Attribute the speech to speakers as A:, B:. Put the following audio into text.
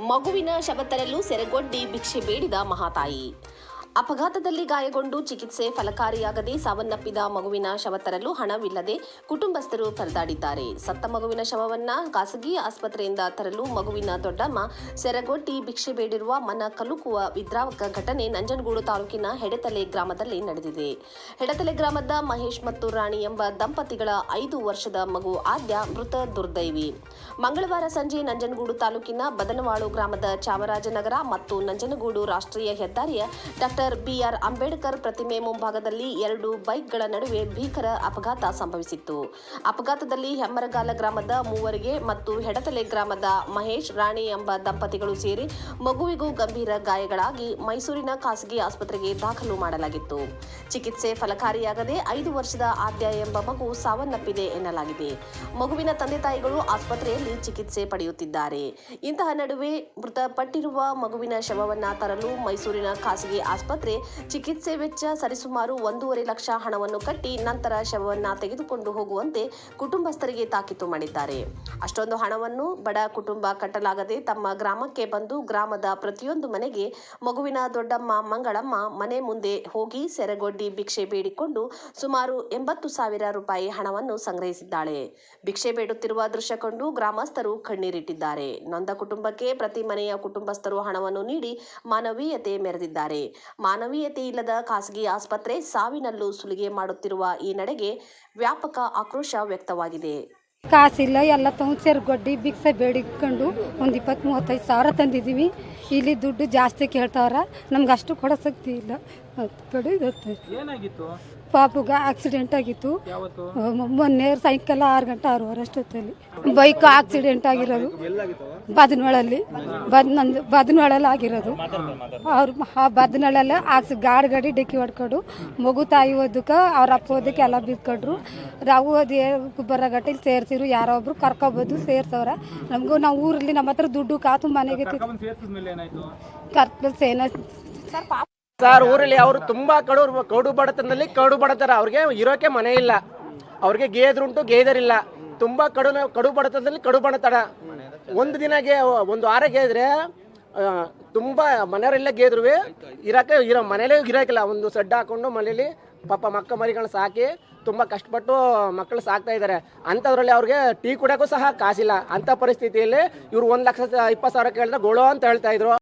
A: ಮಗುವಿನ ಶವ ತರಲು ಸೆರೆಗೊಡ್ಡಿ ಭಿಕ್ಷೆ ಬೇಡಿದ ಮಹಾತಾಯಿ. ಅಪಘಾತದಲ್ಲಿ ಗಾಯಗೊಂಡು ಚಿಕಿತ್ಸೆ ಫಲಕಾರಿಯಾಗದೆ ಸಾವನ್ನಪ್ಪಿದ ಮಗುವಿನ ಶವ ತರಲು ಹಣವಿಲ್ಲದೆ ಕುಟುಂಬಸ್ಥರು ಪರದಾಡಿದ್ದಾರೆ. ಸತ್ತ ಮಗುವಿನ ಶವವನ್ನ ಖಾಸಗಿ ಆಸ್ಪತ್ರೆಯಿಂದ ತರಲು ಮಗುವಿನ ದೊಡ್ಡಮ್ಮ ಸೆರಗೊಟ್ಟಿ ಭಿಕ್ಷೆ ಬೇಡಿರುವ ಮನ ಕಲುಕುವ ವಿದ್ರಾವಕ ಘಟನೆ ನಂಜನಗೂಡು ತಾಲೂಕಿನ ಹೆಡೆತಲೆ ಗ್ರಾಮದಲ್ಲಿ ನಡೆದಿದೆ. ಹೆಡೆತಲೆ ಗ್ರಾಮದ ಮಹೇಶ್ ಮತ್ತು ರಾಣಿ ಎಂಬ ದಂಪತಿಗಳ ಐದು ವರ್ಷದ ಮಗು ಆದ್ಯ ಮೃತ ದುರ್ದೈವಿ. ಮಂಗಳವಾರ ಸಂಜೆ ನಂಜನಗೂಡು ತಾಲೂಕಿನ ಬದನವಾಳು ಗ್ರಾಮದ ಚಾಮರಾಜನಗರ ಮತ್ತು ನಂಜನಗೂಡು ರಾಷ್ಟ್ರೀಯ ಹೆದ್ದಾರಿಯ ಡಾಕ್ಟರ್ ಬಿಆರ್ ಅಂಬೇಡ್ಕರ್ ಪ್ರತಿಮೆ ಮುಂಭಾಗದಲ್ಲಿ ಎರಡು ಬೈಕ್ಗಳ ನಡುವೆ ಭೀಕರ ಅಪಘಾತ ಸಂಭವಿಸಿತ್ತು. ಅಪಘಾತದಲ್ಲಿ ಹೆಮ್ಮರಗಾಲ ಗ್ರಾಮದ ಮೂವರಿಗೆ ಮತ್ತು ಹೆಡತಲೆ ಗ್ರಾಮದ ಮಹೇಶ್ ರಾಣಿ ಎಂಬ ದಂಪತಿಗಳು ಸೇರಿ ಮಗುವಿಗೂ ಗಂಭೀರ ಗಾಯಗಳಾಗಿ ಮೈಸೂರಿನ ಖಾಸಗಿ ಆಸ್ಪತ್ರೆಗೆ ದಾಖಲು ಮಾಡಲಾಗಿತ್ತು. ಚಿಕಿತ್ಸೆ ಫಲಕಾರಿಯಾಗದೆ ಐದು ವರ್ಷದ ಆದ್ಯ ಎಂಬ ಮಗು ಸಾವನ್ನಪ್ಪಿದೆ ಎನ್ನಲಾಗಿದೆ. ಮಗುವಿನ ತಂದೆ ತಾಯಿಗಳು ಆಸ್ಪತ್ರೆಯಲ್ಲಿ ಚಿಕಿತ್ಸೆ ಪಡೆಯುತ್ತಿದ್ದಾರೆ. ಇಂತಹ ನಡುವೆ ಮೃತಪಟ್ಟಿರುವ ಮಗುವಿನ ಶವವನ್ನು ತರಲು ಮೈಸೂರಿನ ಖಾಸಗಿ ಆಸ್ಪತ್ರೆ ಚಿಕಿತ್ಸೆ ವೆಚ್ಚ ಸರಿಸುಮಾರು ಒಂದೂವರೆ ಲಕ್ಷ ಹಣವನ್ನು ಕಟ್ಟಿ ನಂತರ ಶವವನ್ನು ತೆಗೆದುಕೊಂಡು ಹೋಗುವಂತೆ ಕುಟುಂಬಸ್ಥರಿಗೆ ತಾಕೀತು ಮಾಡಿದ್ದಾರೆ. ಅಷ್ಟೊಂದು ಹಣವನ್ನು ಬಡ ಕುಟುಂಬ ಕಟ್ಟಲಾಗದೆ ತಮ್ಮ ಗ್ರಾಮಕ್ಕೆ ಬಂದು ಗ್ರಾಮದ ಪ್ರತಿಯೊಂದು ಮನೆಗೆ ಮಗುವಿನ ದೊಡ್ಡಮ್ಮ ಮಂಗಳಮ್ಮ ಮನೆ ಮುಂದೆ ಹೋಗಿ ಸೆರೆಗೊಡ್ಡಿ ಭಿಕ್ಷೆ ಬೇಡಿಕೊಂಡು ಸುಮಾರು ಎಂಬತ್ತು ಸಾವಿರ ರೂಪಾಯಿ ಹಣವನ್ನು ಸಂಗ್ರಹಿಸಿದ್ದಾಳೆ. ಭಿಕ್ಷೆ ಬೇಡುತ್ತಿರುವ ದೃಶ್ಯ ಕಂಡು ಗ್ರಾಮಸ್ಥರು ಕಣ್ಣೀರಿಟ್ಟಿದ್ದಾರೆ. ನೊಂದ ಕುಟುಂಬಕ್ಕೆ ಪ್ರತಿ ಮನೆಯ ಕುಟುಂಬಸ್ಥರು ಹಣವನ್ನು ನೀಡಿ ಮಾನವೀಯತೆ ಮೆರೆದಿದ್ದಾರೆ. ಮಾನವೀಯತೆ ಇಲ್ಲದ ಖಾಸಗಿ ಆಸ್ಪತ್ರೆ ಸಾವಿನಲ್ಲೂ ಸುಲಿಗೆ ಮಾಡುತ್ತಿರುವ ಈ ನಡೆಗೆ ವ್ಯಾಪಕ ಆಕ್ರೋಶ ವ್ಯಕ್ತವಾಗಿದೆ.
B: ಕಾಸಿಲ್ಲ ಎಲ್ಲ ತಗೊಂಡು ಸೇರ್ಗೊಡ್ಡಿ ಭಿಕ್ಷೆ ಬೇಡಿಕೊಂಡು ಒಂದು ಇಪ್ಪತ್ತು ಮೂವತ್ತೈದು ಸಾವಿರ ತಂದಿದ್ದೀವಿ ಇಲ್ಲಿ ದುಡ್ಡು ಜಾಸ್ತಿ ಕೇಳ್ತಾವ್ರ. ನಮ್ಗೆ ಅಷ್ಟು ಕೊಡೋ ಶಕ್ತಿ ಇಲ್ಲ.
C: ಏನಾಗಿತ್ತು?
B: ಪಾಪುಗ ಆಕ್ಸಿಡೆಂಟ್ ಆಗಿತ್ತು. ಮೊನ್ನೆ ಸಾಯಂಕಾಲ ಆರು ಗಂಟೆ ಆರೂವರೆ ಅಷ್ಟೊತ್ತಲ್ಲಿ. ಬೈಕ್ ಆಕ್ಸಿಡೆಂಟ್ ಆಗಿರೋದು. ಬದನೊಳಲ್ಲಿ ಬದ್ನಂದು ಬದನೊಳಲ್ಲಿ ಆಗಿರೋದು. ಅವ್ರು ಆ ಬದನೊಳಲ್ಲ ಆಕ್ಸಿ ಗಾಡಿ ಗಾಡಿ ಡಿಕ್ಕಿ ಹೊಡ್ಕೊಂಡು ಮಗು ತಾಯಿ ಓದಕ್ಕೆ ಅವ್ರ ಅಪ್ಪ ಓದಕ್ಕೆ ಎಲ್ಲ ಬಿದ್ಕೊಂಡ್ರು. ನಾವು ಓದಿ ಬರೋ ಗಟ್ಟಿಲಿ ಸೇರ್ಸಿರು ಯಾರೋ ಒಬ್ರು ಕರ್ಕೊಬೋದು ಸೇರ್ಸವ್ರ. ನಮಗೂ ನಾವು ಊರಲ್ಲಿ ನಮ್ಮ ಹತ್ರ ದುಡ್ಡು ಕಾತು ಮನೆಗೆ ಕರ್ಪಲ್ ಸೇನ
D: ಸರ್ ಊರಲ್ಲಿ ಅವರು ತುಂಬಾ ಕಡು ಕಡು ಬಡತನದಲ್ಲಿ ಕಡು ಬಡತರ ಅವ್ರಿಗೆ ಇರೋಕೆ ಮನೆ ಇಲ್ಲ. ಅವ್ರಿಗೆ ಗೇದ್ರುಂಟು ಗೇದರಿಲ್ಲ ತುಂಬಾ ಕಡು ಕಡು ಬಡತನದಲ್ಲಿ ಕಡು ಬಡತನ ಒಂದು ದಿನ ಗೆ ಒಂದು ವಾರ ಗೇದ್ರೆ ತುಂಬಾ ಮನೆಯವರೆಲ್ಲ ಗೇದ್ರು ಇರಕ್ಕೆ ಇರೋ ಮನೇಲೇ ಇರೋಕಿಲ್ಲ. ಒಂದು ಸಡ್ಡ ಹಾಕೊಂಡು ಮನೇಲಿ ಪಾಪ ಮಕ್ಕ ಮರಿಗಳನ್ನ ಸಾಕಿ ತುಂಬಾ ಕಷ್ಟಪಟ್ಟು ಮಕ್ಕಳು ಸಾಕ್ತಾ ಇದ್ದಾರೆ ಅಂಥದ್ರಲ್ಲಿ ಅವ್ರಿಗೆ ಟೀ ಕುಡಿಯೋಕ್ಕೂ ಸಹ ಕಾಸಿಲ್ಲ. ಅಂತ ಪರಿಸ್ಥಿತಿಯಲ್ಲಿ ಇವರು ಒಂದು ಲಕ್ಷ ಇಪ್ಪತ್ತು ಸಾವಿರ ಕೇಳಿದ್ರೆ ಗೋಳು ಅಂತ ಹೇಳ್ತಾ ಇದ್ರು.